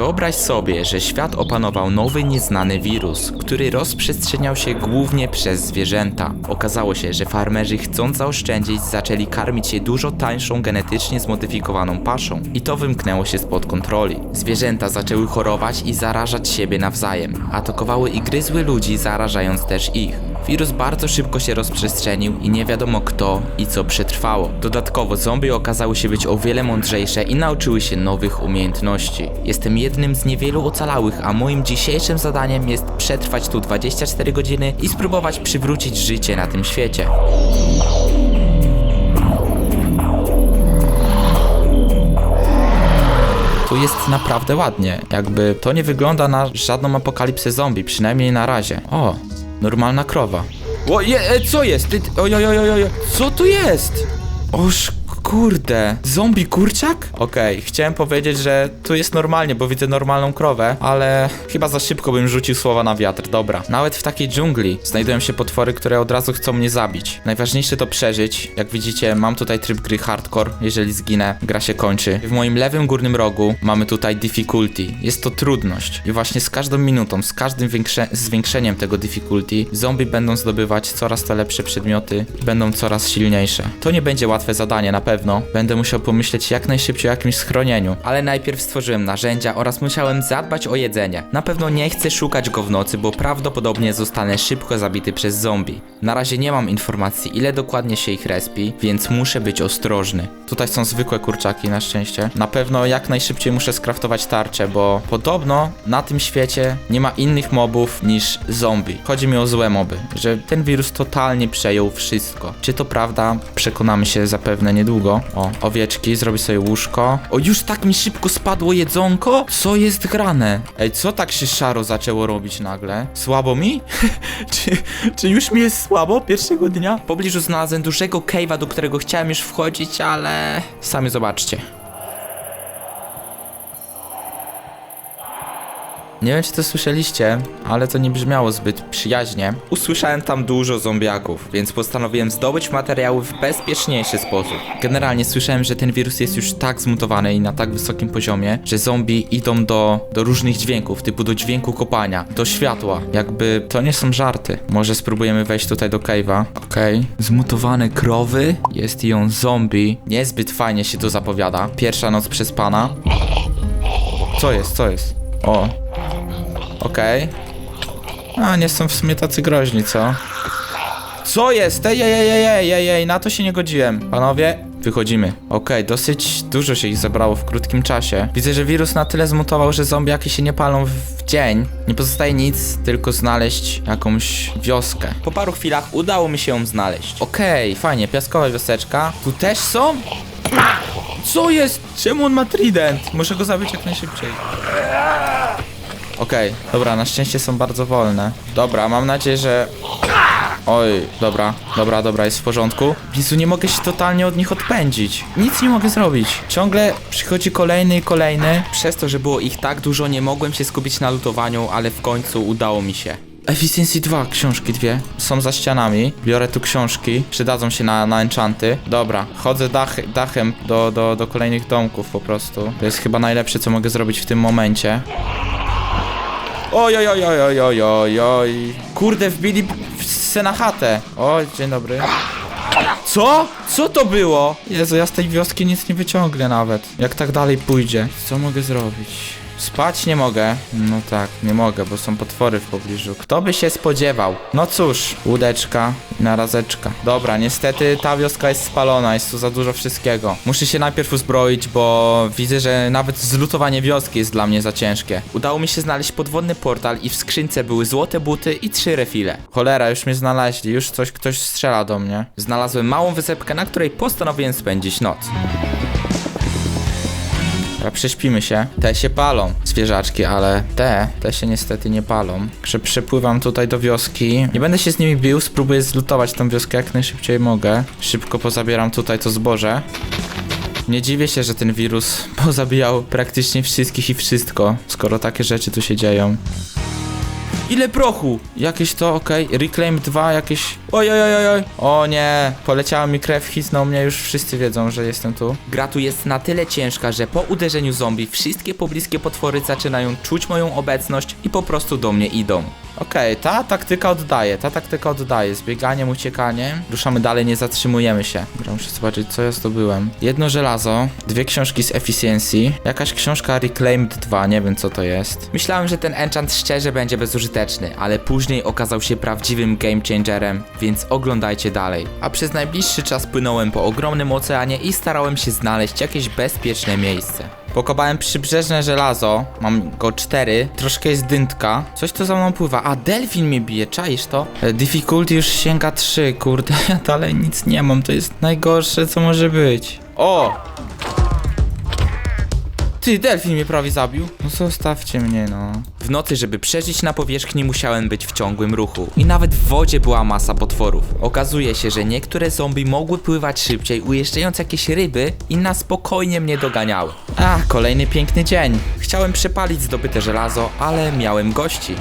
Wyobraź sobie, że świat opanował nowy, nieznany wirus, który rozprzestrzeniał się głównie przez zwierzęta. Okazało się, że farmerzy chcąc zaoszczędzić, zaczęli karmić je dużo tańszą, genetycznie zmodyfikowaną paszą. I to wymknęło się spod kontroli. Zwierzęta zaczęły chorować i zarażać siebie nawzajem. Atakowały i gryzły ludzi, zarażając też ich. Wirus bardzo szybko się rozprzestrzenił i nie wiadomo kto i co przetrwało. Dodatkowo zombie okazały się być o wiele mądrzejsze i nauczyły się nowych umiejętności. Jestem jednym z niewielu ocalałych, a moim dzisiejszym zadaniem jest przetrwać tu 24 godziny i spróbować przywrócić życie na tym świecie. Tu jest naprawdę ładnie. Jakby to nie wygląda na żadną apokalipsę zombie, przynajmniej na razie. O, normalna krowa. O, je, e, co jest? Ty, oj, oj, oj, oj, oj, co tu jest? Oż kurde, zombie kurczak? Okej, chciałem powiedzieć, że tu jest normalnie, bo widzę normalną krowę, ale chyba za szybko bym rzucił słowa na wiatr, dobra. Nawet w takiej dżungli znajdują się potwory, które od razu chcą mnie zabić. Najważniejsze to przeżyć. Jak widzicie, mam tutaj tryb gry hardcore. Jeżeli zginę, gra się kończy. W moim lewym górnym rogu mamy tutaj difficulty. Jest to trudność. I właśnie z każdą minutą, z każdym większe- zwiększeniem tego difficulty, zombie będą zdobywać coraz to lepsze przedmioty będą coraz silniejsze. To nie będzie łatwe zadanie, na pewno. Będę musiał pomyśleć jak najszybciej o jakimś schronieniu. Ale najpierw stworzyłem narzędzia oraz musiałem zadbać o jedzenie. Na pewno nie chcę szukać go w nocy, bo prawdopodobnie zostanę szybko zabity przez zombie. Na razie nie mam informacji, ile dokładnie się ich respi, więc muszę być ostrożny. Tutaj są zwykłe kurczaki, na szczęście. Na pewno jak najszybciej muszę skraftować tarczę, bo podobno na tym świecie nie ma innych mobów niż zombie. Chodzi mi o złe moby, że ten wirus totalnie przejął wszystko. Czy to prawda? Przekonamy się zapewne niedługo. O, owieczki, zrobię sobie łóżko. O, już tak mi szybko spadło jedzonko? Co jest grane? Ej, co tak się szaro zaczęło robić nagle? Słabo mi? czy, czy już mi jest słabo pierwszego dnia? W pobliżu znalazłem dużego cave'a, do którego chciałem już wchodzić, ale... Sami zobaczcie. Nie wiem, czy to słyszeliście, ale to nie brzmiało zbyt przyjaźnie. Usłyszałem tam dużo zombiaków, więc postanowiłem zdobyć materiały w bezpieczniejszy sposób. Generalnie słyszałem, że ten wirus jest już tak zmutowany i na tak wysokim poziomie, że zombie idą do, do różnych dźwięków, typu do dźwięku kopania, do światła. Jakby to nie są żarty. Może spróbujemy wejść tutaj do cave'a. Okej. Zmutowane krowy. Jest on zombie. Niezbyt fajnie się to zapowiada. Pierwsza noc przespana. Co jest, co jest? O, Okej. A, nie są w sumie tacy groźni, co? Co jest? Ej, ej, ej, ej, ej, ej, na to się nie godziłem. Panowie, wychodzimy. Okej, dosyć dużo się ich zebrało w krótkim czasie. Widzę, że wirus na tyle zmutował, że zombiaki się nie palą w, dzień. Nie pozostaje nic, tylko znaleźć jakąś wioskę. Po paru chwilach udało mi się ją znaleźć. Okej, fajnie, piaskowa wioseczka. Tu też są? Co jest? Czemu on ma trident? Muszę go zabić jak najszybciej. Okej, dobra, na szczęście są bardzo wolne. Dobra, mam nadzieję, że... Oj, dobra, dobra, dobra, jest w porządku. Jezu, nie mogę się totalnie od nich odpędzić. Nic nie mogę zrobić. Ciągle przychodzi kolejny i kolejny. Przez to, że było ich tak dużo, nie mogłem się skupić na lutowaniu, ale w końcu udało mi się. Efficiency 2, książki dwie. Są za ścianami. Biorę tu książki. Przydadzą się na, na enchanty. Dobra, chodzę dach, dachem do, do, do kolejnych domków po prostu. To jest chyba najlepsze, co mogę zrobić w tym momencie. Oj, oj, oj, oj, oj, oj, oj, oj. Kurde, wbili se na chatę. O, dzień dobry. Co? Co to było? Jezu, ja z tej wioski nic nie wyciągnę nawet. Jak tak dalej pójdzie. Co mogę zrobić? Spać nie mogę. No tak, nie mogę, bo są potwory w pobliżu. Kto by się spodziewał? No cóż, łódeczka i narazeczka. Dobra, niestety ta wioska jest spalona, jest tu za dużo wszystkiego. Muszę się najpierw uzbroić, bo widzę, że nawet zlutowanie wioski jest dla mnie za ciężkie. Udało mi się znaleźć podwodny portal i w skrzynce były złote buty i trzy refile. Cholera, już mnie znaleźli, już coś ktoś strzela do mnie. Znalazłem małą wysepkę, na której postanowiłem spędzić noc. Dobra, prześpimy się. Te się palą, zwierzaczki, ale te, te się niestety nie palą. Że przepływam tutaj do wioski. Nie będę się z nimi bił, spróbuję zlutować tą wioskę jak najszybciej mogę. Szybko pozabieram tutaj to zboże. Nie dziwię się, że ten wirus pozabijał praktycznie wszystkich i wszystko, skoro takie rzeczy tu się dzieją. Ile prochu? Jakieś to, okej. Reclaim 2, jakieś Oj, oj, oj, oj, oj. O nie, poleciała mi krew, hisnął mnie, już wszyscy wiedzą, że jestem tu. Gra tu jest na tyle ciężka, że po uderzeniu zombie wszystkie pobliskie potwory zaczynają czuć moją obecność i po prostu do mnie idą. Okej, ta taktyka oddaje, ta taktyka oddaje. Z bieganiem, uciekaniem. Ruszamy dalej, nie zatrzymujemy się. Dobra, muszę zobaczyć, co ja zdobyłem. Jedno żelazo, dwie książki z Efficiency, jakaś książka Reclaimed 2, nie wiem co to jest. Myślałem, że ten enchant szczerze będzie bezużyteczny, ale później okazał się prawdziwym game changerem, więc oglądajcie dalej. A przez najbliższy czas płynąłem po ogromnym oceanie i starałem się znaleźć jakieś bezpieczne miejsce. Pokopałem przybrzeżne żelazo, mam go cztery, troszkę jest dyntka, coś to za mną pływa, a delfin mnie bije, czaisz to? E, Difficulty już sięga 3, kurde, ja dalej nic nie mam, to jest najgorsze co może być. O! Ty, delfin mnie prawie zabił. No zostawcie mnie, no. W nocy, żeby przeżyć na powierzchni, musiałem być w ciągłym ruchu. I nawet w wodzie była masa potworów. Okazuje się, że niektóre zombie mogły pływać szybciej, ujeżdżając jakieś ryby, inne spokojnie mnie doganiały. A, kolejny piękny dzień. Chciałem przepalić zdobyte żelazo, ale miałem gości.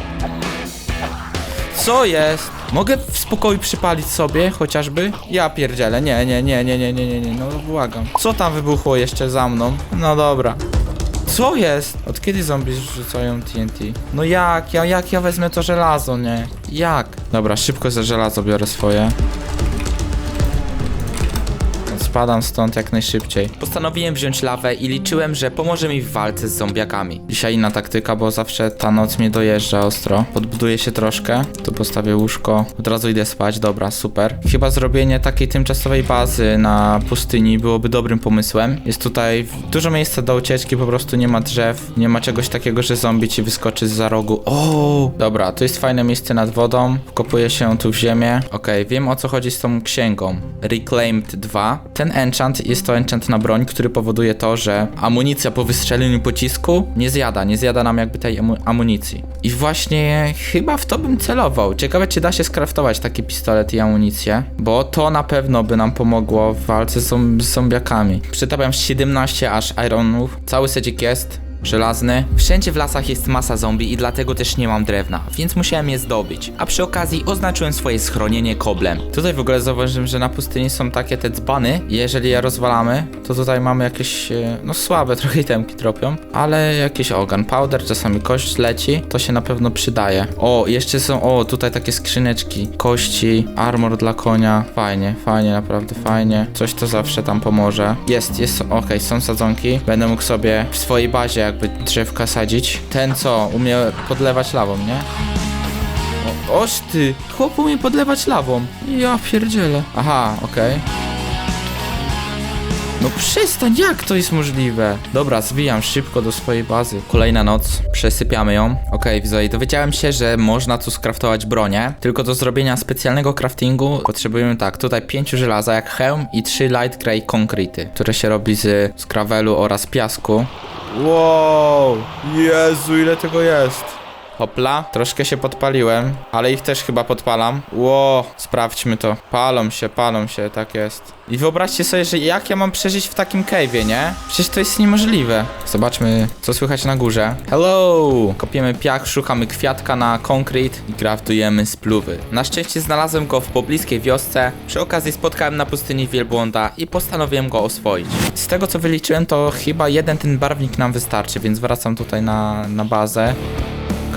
Co jest? Mogę w spokoju przypalić sobie chociażby? Ja pierdzielę, nie, nie, nie, nie, nie, nie, nie, nie, no błagam. Co tam wybuchło jeszcze za mną? No dobra. Co jest? Od kiedy zombie rzucają TNT? No jak? Ja, jak ja wezmę to żelazo, nie? Jak? Dobra, szybko ze żelazo biorę swoje. Spadam stąd jak najszybciej. Postanowiłem wziąć lawę i liczyłem, że pomoże mi w walce z zombiakami. Dzisiaj inna taktyka, bo zawsze ta noc mnie dojeżdża ostro. Podbuduję się troszkę, tu postawię łóżko, od razu idę spać, dobra, super. Chyba zrobienie takiej tymczasowej bazy na pustyni byłoby dobrym pomysłem. Jest tutaj dużo miejsca do ucieczki, po prostu nie ma drzew, nie ma czegoś takiego, że zombie ci wyskoczy z za rogu. O, dobra, to jest fajne miejsce nad wodą, wkopuję się tu w ziemię. Okej, wiem o co chodzi z tą księgą. Reclaimed 2. Ten enchant jest to enchant na broń, który powoduje to, że amunicja po wystrzeleniu pocisku nie zjada, nie zjada nam jakby tej amu- amunicji. I właśnie chyba w to bym celował. Ciekawe, czy da się skraftować taki pistolet i amunicję, bo to na pewno by nam pomogło w walce z, zom- z zombiakami. Przytapiam 17 aż ironów, cały secik jest. Żelazny. Wszędzie w lasach jest masa zombie i dlatego też nie mam drewna, więc musiałem je zdobyć. A przy okazji oznaczyłem swoje schronienie koblem. Tutaj w ogóle zauważyłem, że na pustyni są takie te dzbany jeżeli je rozwalamy, to tutaj mamy jakieś, e, no słabe trochę itemki tropią, ale jakiś ogan powder, czasami kość leci, to się na pewno przydaje. O, jeszcze są, o, tutaj takie skrzyneczki, kości, armor dla konia, fajnie, fajnie, naprawdę fajnie. Coś to zawsze tam pomoże. Jest, jest, okej, są sadzonki, będę mógł sobie w swojej bazie jakby drzewka sadzić. Ten co, umie podlewać lawą, nie? O, oż ty, chłop umie podlewać lawą. Ja pierdzielę. Aha, okej. No przestań, jak to jest możliwe? Dobra, zwijam szybko do swojej bazy. Kolejna noc, przesypiamy ją. Okej, okay, dowiedziałem się, że można tu skraftować bronię, tylko do zrobienia specjalnego craftingu potrzebujemy tak, tutaj pięciu żelaza jak hełm i trzy light grey konkrety, które się robi z, gravelu oraz piasku. Wow, Jezu, ile tego jest. Hopla, troszkę się podpaliłem, ale ich też chyba podpalam. Ło, sprawdźmy to. Palą się, palą się, tak jest. I wyobraźcie sobie, że jak ja mam przeżyć w takim cave'ie, nie? Przecież to jest niemożliwe. Zobaczmy, co słychać na górze. Hello! Kopiemy piach, szukamy kwiatka na konkret i craftujemy spluwy. Na szczęście znalazłem go w pobliskiej wiosce. Przy okazji spotkałem na pustyni wielbłąda i postanowiłem go oswoić. Z tego co wyliczyłem, to chyba jeden ten barwnik nam wystarczy, więc wracam tutaj na, na bazę.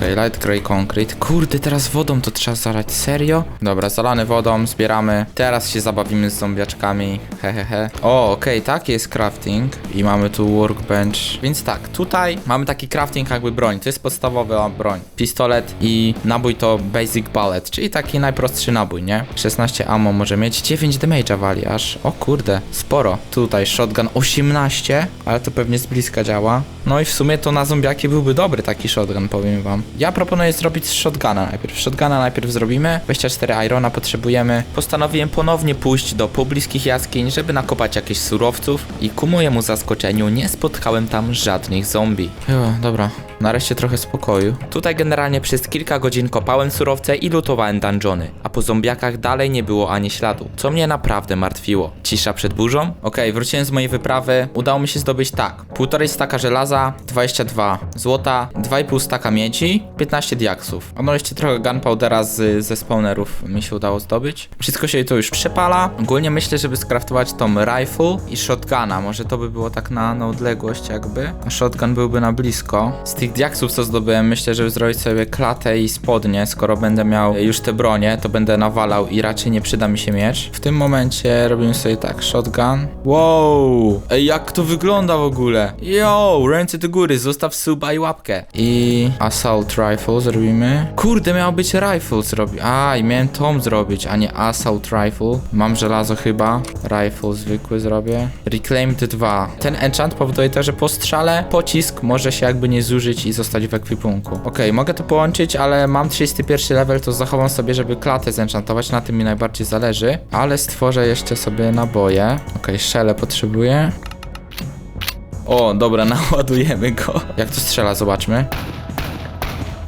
Okej, light grey concrete. Kurde, teraz wodą to trzeba zalać, serio? Dobra, zalany wodą, zbieramy. Teraz się zabawimy z zombiaczkami, hehehe. O, okej, taki jest crafting. I mamy tu workbench. Więc tak, tutaj mamy taki crafting jakby broń. To jest podstawowa broń. Pistolet i nabój to basic bullet, czyli taki najprostszy nabój, nie? 16 ammo może mieć, 9 damage'a wali aż. O kurde, sporo. Tutaj shotgun 18, ale to pewnie z bliska działa. No i w sumie to na zombiaki byłby dobry taki shotgun, powiem wam. Ja proponuję zrobić shotguna najpierw. Shotguna najpierw zrobimy. 24 irona potrzebujemy. Postanowiłem ponownie pójść do pobliskich jaskiń, żeby nakopać jakieś surowców i ku mojemu zaskoczeniu nie spotkałem tam żadnych zombie. Jo, dobra. Nareszcie trochę spokoju. Tutaj generalnie przez kilka godzin kopałem surowce i lutowałem dungeony, a po zombiakach dalej nie było ani śladu, co mnie naprawdę martwiło. Cisza przed burzą? Okej, wróciłem z mojej wyprawy, udało mi się zdobyć tak, półtorej staka żelaza, 22 złota, 2,5 staka miedzi, 15 diaksów. A jeszcze trochę gunpowdera z, ze spawnerów mi się udało zdobyć. Wszystko się tu już przepala. Ogólnie myślę, żeby skraftować tą rifle i shotguna. Może to by było tak na, na odległość jakby. A shotgun byłby na blisko. Tych diaksów co zdobyłem, myślę, żeby zrobić sobie klatę i spodnie. Skoro będę miał już te bronie, to będę nawalał i raczej nie przyda mi się miecz. W tym momencie robimy sobie tak, shotgun. Wow! Ej, jak to wygląda w ogóle? Yo, ręce do góry, zostaw suba i łapkę. I assault rifle zrobimy. Kurde, miało być rifle zrobić. A, i miałem tom zrobić, a nie assault rifle. Mam żelazo chyba. Rifle zwykły zrobię. Reclaimed 2. Ten enchant powoduje to, że po strzale pocisk może się jakby nie zużyć i zostać w ekwipunku. Okej, mogę to połączyć, ale mam 31 level, to zachowam sobie, żeby klatę zenchantować. Na tym mi najbardziej zależy. Ale stworzę jeszcze sobie naboje. Okej, szele potrzebuję. O, dobra, naładujemy go. Jak to strzela, zobaczmy.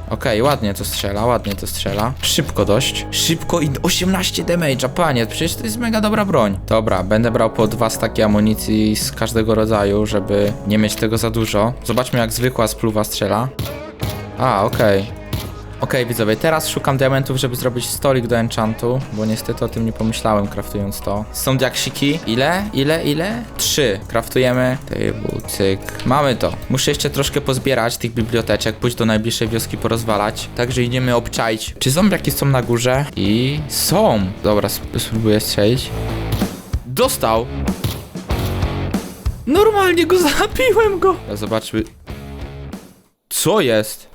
Okej, ładnie to strzela, ładnie to strzela. Szybko dość. Szybko i 18 damage'a, panie, przecież to jest mega dobra broń. Dobra, będę brał po dwa staki amunicji z każdego rodzaju, żeby nie mieć tego za dużo. Zobaczmy jak zwykła spluwa strzela. A, okej. Okej, widzowie, teraz szukam diamentów, żeby zrobić stolik do enchantu, bo niestety o tym nie pomyślałem, kraftując to. Są diaksiki. Ile? Ile? Ile? Trzy. Kraftujemy. Table, cyk. Mamy to. Muszę jeszcze troszkę pozbierać tych biblioteczek, pójść do najbliższej wioski porozwalać. Także idziemy obczaić. Czy zombiaki są na górze? I są. Dobra, sp- spróbuję strzelić. Dostał! Normalnie go zabiłem go! Zobaczmy. Co jest?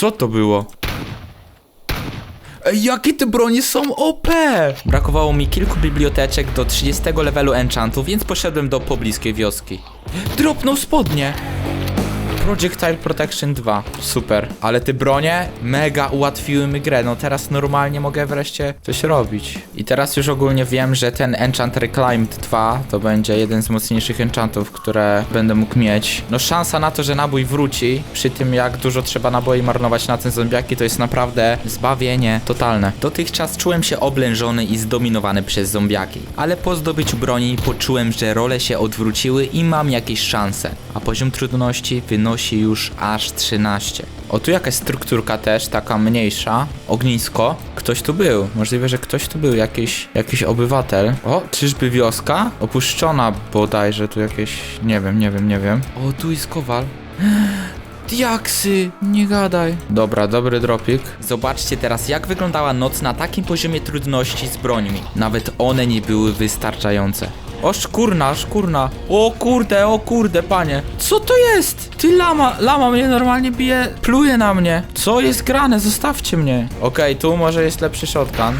Co to było? Jakie te bronie są OP! Brakowało mi kilku biblioteczek do 30 levelu enchantu, więc poszedłem do pobliskiej wioski. Dropnął spodnie! Projectile Protection 2. Super. Ale te bronie mega ułatwiły mi grę. No teraz normalnie mogę wreszcie coś robić. I teraz już ogólnie wiem, że ten Enchant Reclaimed 2 to będzie jeden z mocniejszych enchantów, które będę mógł mieć. No szansa na to, że nabój wróci, przy tym jak dużo trzeba naboi marnować na ten zombiaki, to jest naprawdę zbawienie totalne. Dotychczas czułem się oblężony i zdominowany przez zombiaki. Ale po zdobyciu broni poczułem, że role się odwróciły i mam jakieś szanse. A poziom trudności wynosi już aż 13. O, tu jakaś strukturka też, taka mniejsza. Ognisko. Ktoś tu był. Możliwe, że ktoś tu był. Jakiś, jakiś obywatel. O, czyżby wioska? Opuszczona bodajże tu jakieś... Nie wiem, nie wiem, nie wiem. O, tu jest kowal. Diaksy, nie gadaj. Dobra, dobry dropik. Zobaczcie teraz, jak wyglądała noc na takim poziomie trudności z brońmi. Nawet one nie były wystarczające. O szkurna, szkurna. O kurde, o kurde, panie. Co to jest? Ty lama, lama mnie normalnie bije, pluje na mnie. Co jest grane? Zostawcie mnie. Okej, tu może jest lepszy shotgun.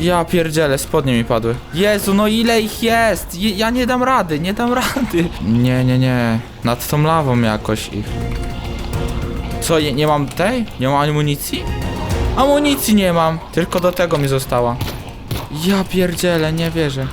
Ja pierdzielę, spodnie mi padły. Jezu, no ile ich jest? Je, ja nie dam rady, nie dam rady. Nie, nie, nie. Nad tą lawą jakoś ich. Co, nie, nie mam tej? Nie mam amunicji? Amunicji nie mam. Tylko do tego mi została. Ja pierdzielę, nie wierzę.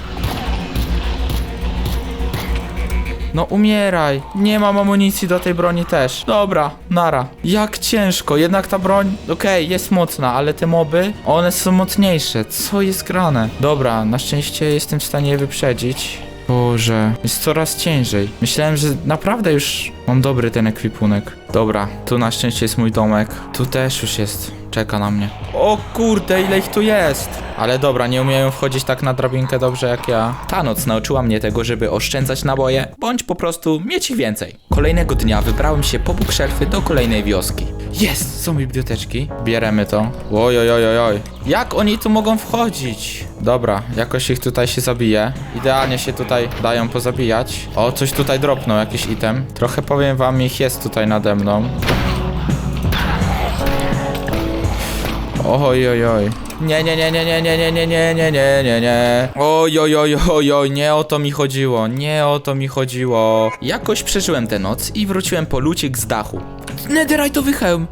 No umieraj. Nie mam amunicji do tej broni też. Dobra, nara. Jak ciężko. Jednak ta broń, okej, jest mocna, ale te moby, one są mocniejsze. Co jest grane? Dobra, na szczęście jestem w stanie je wyprzedzić. Boże, jest coraz ciężej. Myślałem, że naprawdę już mam dobry ten ekwipunek. Dobra, tu na szczęście jest mój domek. Tu też już jest. Czeka na mnie. O kurde, ile ich tu jest! Ale dobra, nie umieją wchodzić tak na drabinkę dobrze jak ja. Ta noc nauczyła mnie tego, żeby oszczędzać naboje, bądź po prostu mieć ich więcej. Kolejnego dnia wybrałem się po bookshelfy do kolejnej wioski. Jest! Są biblioteczki. Bieremy to. Oj, oj, oj, oj, oj. Jak oni tu mogą wchodzić? Dobra, jakoś ich tutaj się zabije. Idealnie się tutaj dają pozabijać. O, coś tutaj dropnął, jakiś item. Trochę powiem wam, ich jest tutaj nade mną. Oj, oj, oj. Nie, nie, nie, nie, nie, nie, nie, nie, nie, nie, nie, nie, nie. Oj, oj, oj, oj, oj, nie o to mi chodziło, nie o to mi chodziło. Jakoś przeżyłem tę noc i wróciłem po lucik z dachu. Netherite'owy hełm.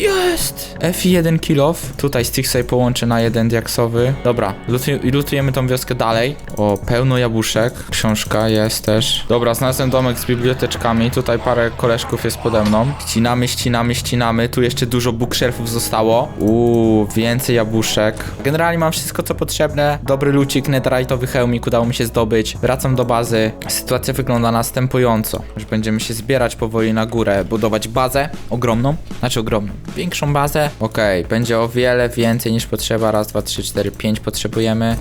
Jest! F1 kill off. Tutaj z tych sobie połączę na jeden diaksowy. Dobra, lutuj, lutujemy tą wioskę dalej. O, pełno jabłuszek. Książka jest też. Dobra, znalazłem domek z biblioteczkami. Tutaj parę koleżków jest pode mną. Ścinamy, ścinamy, ścinamy. Tu jeszcze dużo bookshelfów zostało. Uuu, więcej jabłuszek. Generalnie mam wszystko, co potrzebne. Dobry lucik, netherite'owy hełmik udało mi się zdobyć. Wracam do bazy. Sytuacja wygląda następująco. Już będziemy się zbierać powoli na górę, budować bazę ogromną. Znaczy ogromną. Większą bazę. Okej, będzie o wiele więcej niż potrzeba. Raz, dwa, trzy, cztery, pięć potrzebujemy.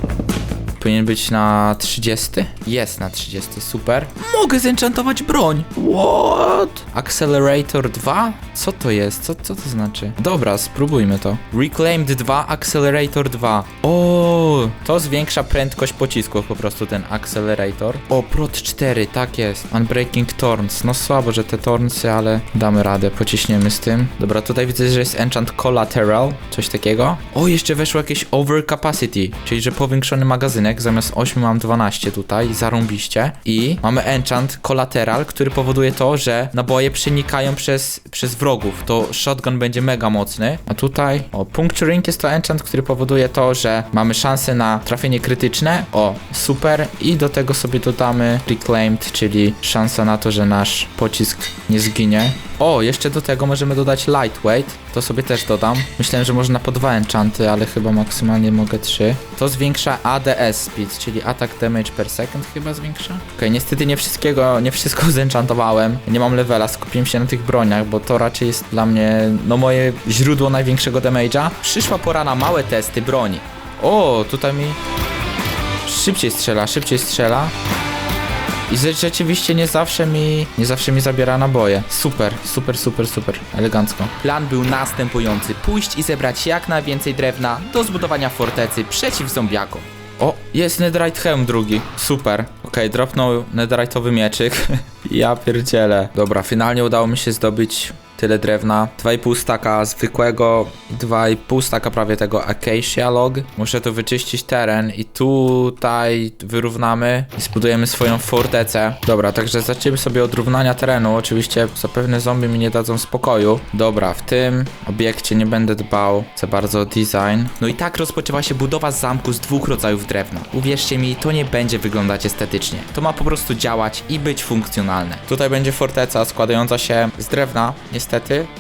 Powinien być na 30? Jest na 30, super. Mogę zenchantować broń! What? Accelerator 2? Co to jest? Co, co to znaczy? Dobra, spróbujmy to. Reclaimed 2, Accelerator 2. O, to zwiększa prędkość pocisków po prostu ten Accelerator. O, Prot 4, tak jest. Unbreaking Thorns. No słabo, że te Thornsy, ale damy radę, pociśniemy z tym. Dobra, tutaj widzę, że jest Enchant Collateral, coś takiego. O, jeszcze weszło jakieś Overcapacity, czyli że powiększony magazynek, zamiast 8 mam 12 tutaj, zarąbiście. I mamy Enchant Collateral, który powoduje to, że naboje przenikają przez, przez wrogów. To shotgun będzie mega mocny. A tutaj, o, Puncturing jest to enchant, który powoduje to, że mamy szansę na trafienie krytyczne. O, super. I do tego sobie dodamy Reclaimed, czyli szansa na to, że nasz pocisk nie zginie. O, jeszcze do tego możemy dodać Lightweight. To sobie też dodam. Myślałem, że można po dwa enchanty, ale chyba maksymalnie mogę trzy. To zwiększa ADS speed, czyli attack damage per second chyba zwiększa. Okej, niestety nie wszystkiego, nie wszystko zenchantowałem. Nie mam levela, skupiłem się na tych broniach, bo to raczej jest dla mnie, no moje źródło największego damage'a. Przyszła pora na małe testy broni. O, tutaj mi szybciej strzela, szybciej strzela. I ze- rzeczywiście nie zawsze mi, nie zawsze mi zabiera naboje. Super, super, super, super, elegancko. Plan był następujący: pójść i zebrać jak najwięcej drewna do zbudowania fortecy przeciw zombiakom. O, jest netherite helm drugi. Super. Okej, dropnął netherite'owy mieczyk. ja pierdzielę. Dobra, finalnie udało mi się zdobyć tyle drewna. 2,5 staka zwykłego, 2,5 staka prawie tego acacia log. Muszę tu wyczyścić teren i tutaj wyrównamy i zbudujemy swoją fortecę. Dobra, także zaczniemy sobie od równania terenu. Oczywiście zapewne zombie mi nie dadzą spokoju. Dobra, w tym obiekcie nie będę dbał za bardzo o design. No i tak rozpoczęła się budowa zamku z dwóch rodzajów drewna. Uwierzcie mi, to nie będzie wyglądać estetycznie. To ma po prostu działać i być funkcjonalne. Tutaj będzie forteca składająca się z drewna, niestety.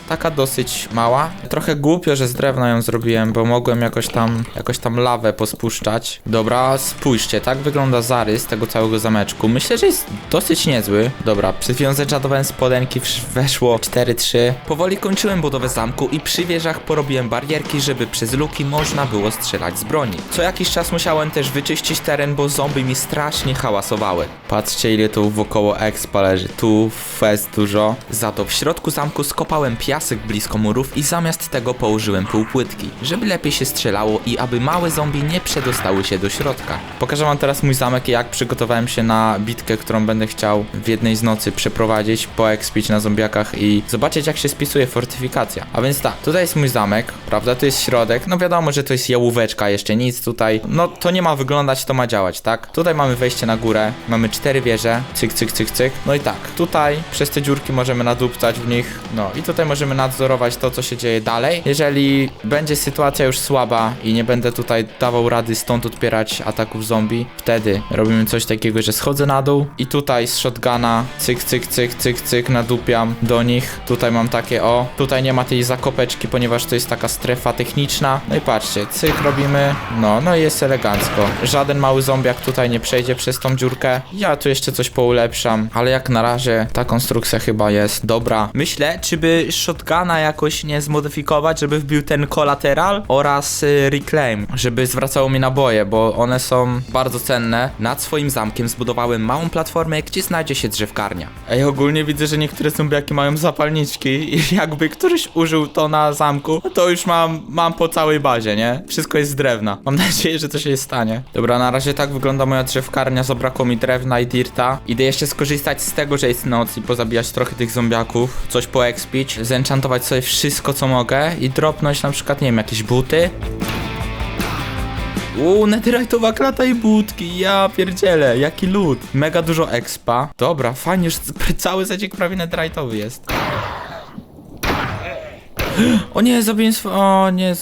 Taka dosyć mała. Trochę głupio, że z drewna ją zrobiłem, bo mogłem jakoś tam, jakoś tam lawę pospuszczać. Dobra, spójrzcie, tak wygląda zarys tego całego zameczku. Myślę, że jest dosyć niezły. Dobra, zeczadowałem spodenki, weszło 4-3. Powoli kończyłem budowę zamku i przy wieżach porobiłem barierki, żeby przez luki można było strzelać z broni. Co jakiś czas musiałem też wyczyścić teren, bo zombie mi strasznie hałasowały. Patrzcie ile tu wokoło expa leży. Tu fest dużo. Za to w środku zamku skopałem piasek blisko murów i zamiast tego położyłem półpłytki, żeby lepiej się strzelało i aby małe zombie nie przedostały się do środka. Pokażę wam teraz mój zamek i jak przygotowałem się na bitkę, którą będę chciał w jednej z nocy przeprowadzić, poekspić na zombiakach i zobaczyć jak się spisuje fortyfikacja. A więc tak, tutaj jest mój zamek, prawda, tu jest środek, no wiadomo, że to jest jałóweczka, jeszcze nic tutaj, no to nie ma wyglądać, to ma działać, tak? Tutaj mamy wejście na górę, mamy cztery wieże, cyk, cyk, cyk, cyk, no i tak, tutaj przez te dziurki możemy nadupcać w nich, no i tutaj możemy nadzorować to, co się dzieje dalej. Jeżeli będzie sytuacja już słaba i nie będę tutaj dawał rady stąd odpierać ataków zombie, wtedy robimy coś takiego, że schodzę na dół i tutaj z shotguna cyk, cyk, cyk, cyk, cyk nadupiam do nich. Tutaj mam takie o, tutaj nie ma tej zakopeczki, ponieważ to jest taka strefa techniczna. No i patrzcie, cyk robimy, no, no i jest elegancko. Żaden mały zombiak tutaj nie przejdzie przez tą dziurkę. Ja tu jeszcze coś poulepszam, ale jak na razie ta konstrukcja chyba jest dobra. Myślę, czy by shotguna jakoś nie zmodyfikować, żeby wbił ten kolateral oraz y, reclaim, żeby zwracało mi naboje, bo one są bardzo cenne. Nad swoim zamkiem zbudowałem małą platformę, gdzie znajdzie się drzewkarnia. Ej, ogólnie widzę, że niektóre zombiaki mają zapalniczki i jakby któryś użył to na zamku, to już mam, mam po całej bazie, nie? Wszystko jest z drewna. Mam nadzieję, że to się stanie. Dobra, na razie tak wygląda moja drzewkarnia, zabrakło mi drewna i dirta. Idę jeszcze skorzystać z tego, że jest noc i pozabijać trochę tych zombiaków, coś poekspić, zenchantować sobie wszystko, co mogę i dropnąć na przykład, nie wiem, jakieś buty. Uuu, netherite'owa klata i budki, ja pierdzielę, jaki lód. Mega dużo expa. Dobra, fajnie, że cały zaciek prawie netherite'owy jest. O nie, zabiłem swo... O nie,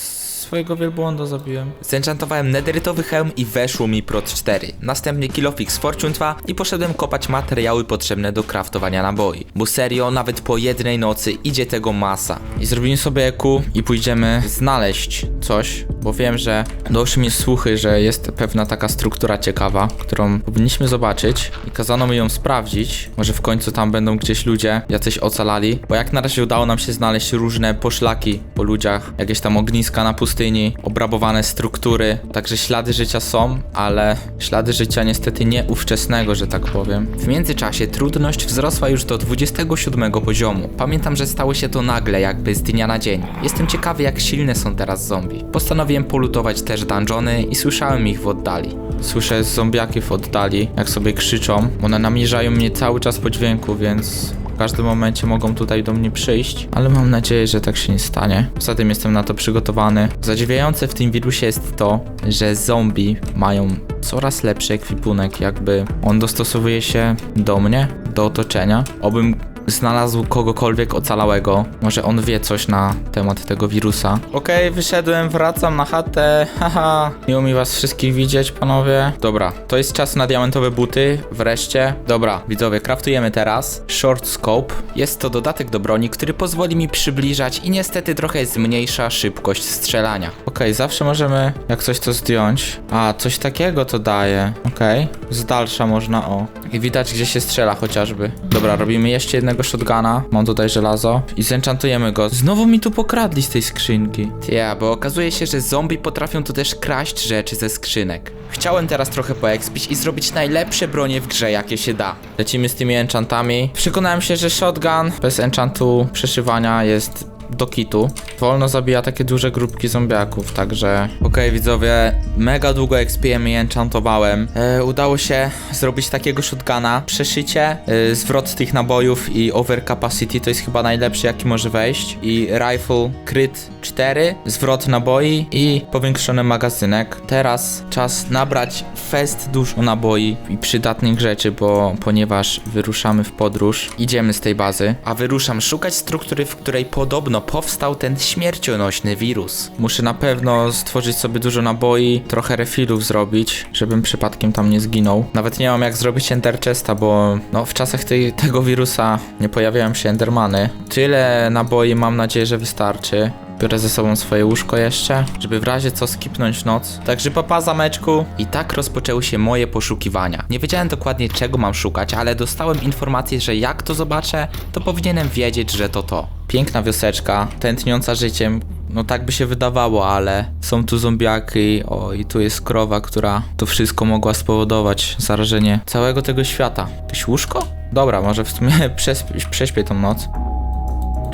swojego wielbłąda zabiłem. Zenchantowałem nederytowy hełm i weszło mi prot 4. Następnie Killofix Fortune 2 i poszedłem kopać materiały potrzebne do craftowania naboi. Bo serio, nawet po jednej nocy idzie tego masa. I zrobimy sobie EQ i pójdziemy znaleźć coś, bo wiem, że doszły mi słuchy, że jest pewna taka struktura ciekawa, którą powinniśmy zobaczyć i kazano mi ją sprawdzić. Może w końcu tam będą gdzieś ludzie, jacyś ocalali, bo jak na razie udało nam się znaleźć różne poszlaki po ludziach, jakieś tam ogniska na pustyni, obrabowane struktury, także ślady życia są, ale ślady życia niestety nie ówczesnego, że tak powiem. W międzyczasie trudność wzrosła już do 27 poziomu. Pamiętam, że stało się to nagle, jakby z dnia na dzień. Jestem ciekawy, jak silne są teraz zombie. Postanowiłem polutować też dungeony i słyszałem ich w oddali. Słyszę zombiaki w oddali, jak sobie krzyczą. One namierzają mnie cały czas po dźwięku, więc w każdym momencie mogą tutaj do mnie przyjść, ale mam nadzieję, że tak się nie stanie. Poza tym jestem na to przygotowany. Zadziwiające w tym wirusie jest to, że zombie mają coraz lepszy ekwipunek, jakby on dostosowuje się do mnie, do otoczenia. Obym znalazł kogokolwiek ocalałego. Może on wie coś na temat tego wirusa. Okej, wyszedłem, wracam na chatę. Haha, miło mi was wszystkich widzieć, panowie. Dobra, to jest czas na diamentowe buty. Wreszcie. Dobra, widzowie, kraftujemy teraz. Short scope. Jest to dodatek do broni, który pozwoli mi przybliżać i niestety trochę zmniejsza szybkość strzelania. Okej, zawsze możemy jak coś to zdjąć. A, coś takiego to daje. Okej, z dalsza można, o. I widać gdzie się strzela chociażby. Dobra, robimy jeszcze jednego shotguna. Mam tutaj żelazo. I zenchantujemy go. Znowu mi tu pokradli z tej skrzynki. Ja, bo okazuje się, że zombie potrafią tu też kraść rzeczy ze skrzynek. Chciałem teraz trochę poekspić i zrobić najlepsze bronie w grze, jakie się da. Lecimy z tymi enchantami. Przekonałem się, że shotgun bez enchantu przeszywania jest do kitu. Wolno zabija takie duże grupki zombiaków, także... Okej, widzowie, mega długo expiłem i enchantowałem. E, udało się zrobić takiego shotguna. Przeszycie, e, zwrot tych nabojów i overcapacity to jest chyba najlepszy, jaki może wejść. I rifle crit 4, zwrot naboi i powiększony magazynek. Teraz czas nabrać fest dużo naboi i przydatnych rzeczy, bo ponieważ wyruszamy w podróż, idziemy z tej bazy, a wyruszam szukać struktury, w której podobno powstał ten śmiercionośny wirus. Muszę na pewno stworzyć sobie dużo naboi, trochę refillów zrobić, żebym przypadkiem tam nie zginął. Nawet nie mam jak zrobić ender chesta, bo no w czasach tej, tego wirusa nie pojawiają się endermany. Tyle naboi mam nadzieję, że wystarczy. Biorę ze sobą swoje łóżko jeszcze, żeby w razie co skipnąć noc. Także papa zameczku. I tak rozpoczęły się moje poszukiwania. Nie wiedziałem dokładnie czego mam szukać, ale dostałem informację, że jak to zobaczę, to powinienem wiedzieć, że to to. Piękna wioseczka, tętniąca życiem. No tak by się wydawało, ale są tu zombiaki, o i tu jest krowa, która to wszystko mogła spowodować zarażenie całego tego świata. Jakieś łóżko? Dobra, może w sumie przesp- prześpię tą noc.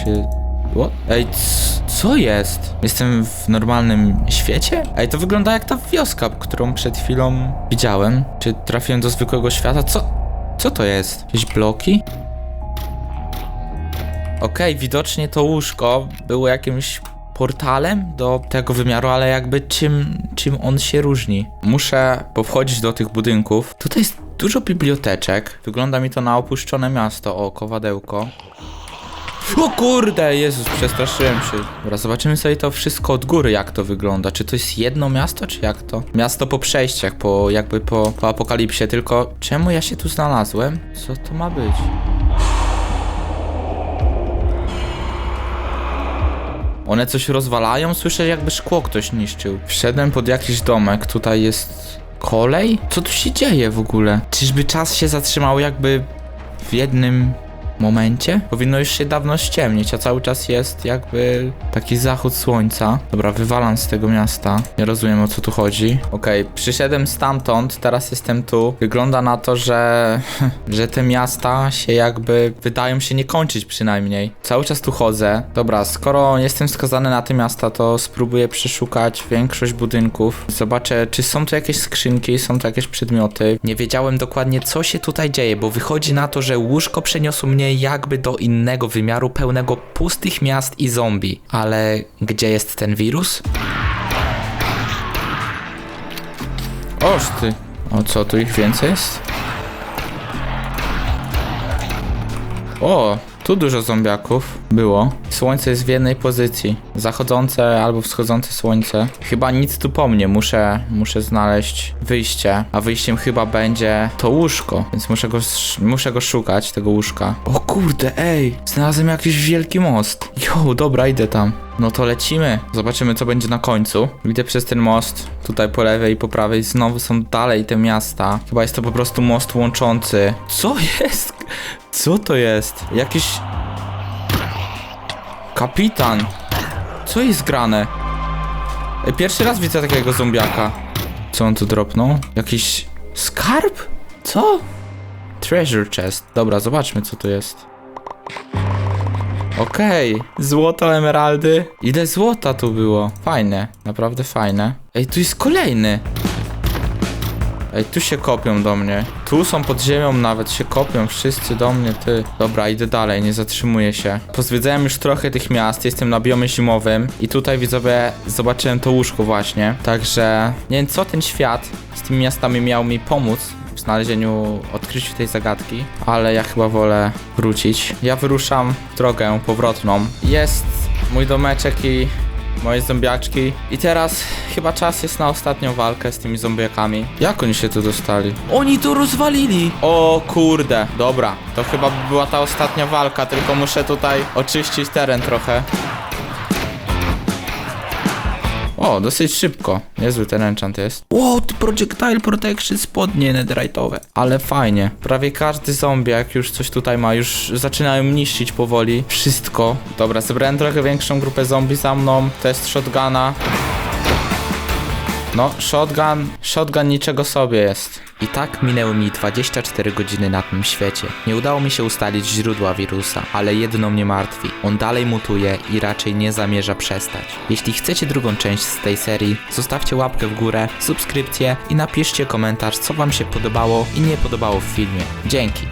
Czy What? Ej, c- co jest? Jestem w normalnym świecie? Ej, to wygląda jak ta wioska, którą przed chwilą widziałem. Czy trafiłem do zwykłego świata? Co? Co to jest? Jakieś bloki? Okej, widocznie to łóżko było jakimś portalem do tego wymiaru, ale jakby czym, czym on się różni. Muszę powchodzić do tych budynków. Tutaj jest dużo biblioteczek. Wygląda mi to na opuszczone miasto. O, kowadełko. O kurde, Jezus, przestraszyłem się. Dobra, zobaczymy sobie to wszystko od góry, jak to wygląda. Czy to jest jedno miasto, czy jak to? Miasto po przejściach, po jakby po, po apokalipsie, tylko czemu ja się tu znalazłem? Co to ma być? One coś rozwalają? Słyszę jakby szkło ktoś niszczył. Wszedłem pod jakiś domek, tutaj jest kolej? Co tu się dzieje w ogóle? Czyżby czas się zatrzymał jakby w jednym momencie? Powinno już się dawno ściemnić, a cały czas jest jakby taki zachód słońca. Dobra, wywalam z tego miasta. Nie rozumiem o co tu chodzi. Okej, przyszedłem stamtąd, teraz jestem tu. Wygląda na to, że, że te miasta się jakby wydają się nie kończyć przynajmniej. Cały czas tu chodzę. Dobra, skoro jestem skazany na te miasta, to spróbuję przeszukać większość budynków. Zobaczę, czy są tu jakieś skrzynki, są tu jakieś przedmioty. Nie wiedziałem dokładnie, co się tutaj dzieje, bo wychodzi na to, że łóżko przeniosło mnie jakby do innego wymiaru pełnego pustych miast i zombie. Ale gdzie jest ten wirus? Oż ty. O co, tu ich więcej jest? O, tu dużo zombiaków było. Słońce jest w jednej pozycji. Zachodzące albo wschodzące słońce. Chyba nic tu po mnie, muszę, muszę znaleźć wyjście. A wyjściem chyba będzie to łóżko, więc muszę go, sz- muszę go szukać, tego łóżka. O kurde, ej, znalazłem jakiś wielki most. Jo, dobra, idę tam. No to lecimy. Zobaczymy, co będzie na końcu. Idę przez ten most. Tutaj po lewej i po prawej znowu są dalej te miasta. Chyba jest to po prostu most łączący. Co jest? Co to jest? Jakiś... Kapitan. Co jest grane? Pierwszy raz widzę takiego zombiaka. Co on tu dropnął? Jakiś skarb? Co? Treasure chest. Dobra, zobaczmy co tu jest. Okej, złoto, emeraldy. Ile złota tu było? Fajne, naprawdę fajne. Ej, tu jest kolejny. Ej, tu się kopią do mnie. Tu są pod ziemią nawet, się kopią wszyscy do mnie, ty. Dobra, idę dalej, nie zatrzymuję się. Pozwiedzałem już trochę tych miast, jestem na biomie zimowym i tutaj widzowie zobaczyłem to łóżko właśnie. Także nie wiem co ten świat z tymi miastami miał mi pomóc w znalezieniu, odkryciu tej zagadki, ale ja chyba wolę wrócić. Ja wyruszam w drogę powrotną. Jest mój domeczek i moje zombiaczki. I teraz chyba czas jest na ostatnią walkę z tymi zombiakami. Jak oni się tu dostali? Oni tu rozwalili! O kurde, dobra. To chyba była ta ostatnia walka, tylko muszę tutaj oczyścić teren trochę. O, dosyć szybko. Niezły ten enchant jest. Tu projectile protection spodnie netherite'owe. Ale fajnie. Prawie każdy zombie, jak już coś tutaj ma, już zaczynają niszczyć powoli. Wszystko. Dobra, zebrałem trochę większą grupę zombie za mną. Test shotguna. No, shotgun, shotgun niczego sobie jest. I tak minęły mi 24 godziny na tym świecie. Nie udało mi się ustalić źródła wirusa, ale jedno mnie martwi. On dalej mutuje i raczej nie zamierza przestać. Jeśli chcecie drugą część z tej serii, zostawcie łapkę w górę, subskrypcję i napiszcie komentarz, co wam się podobało i nie podobało w filmie. Dzięki.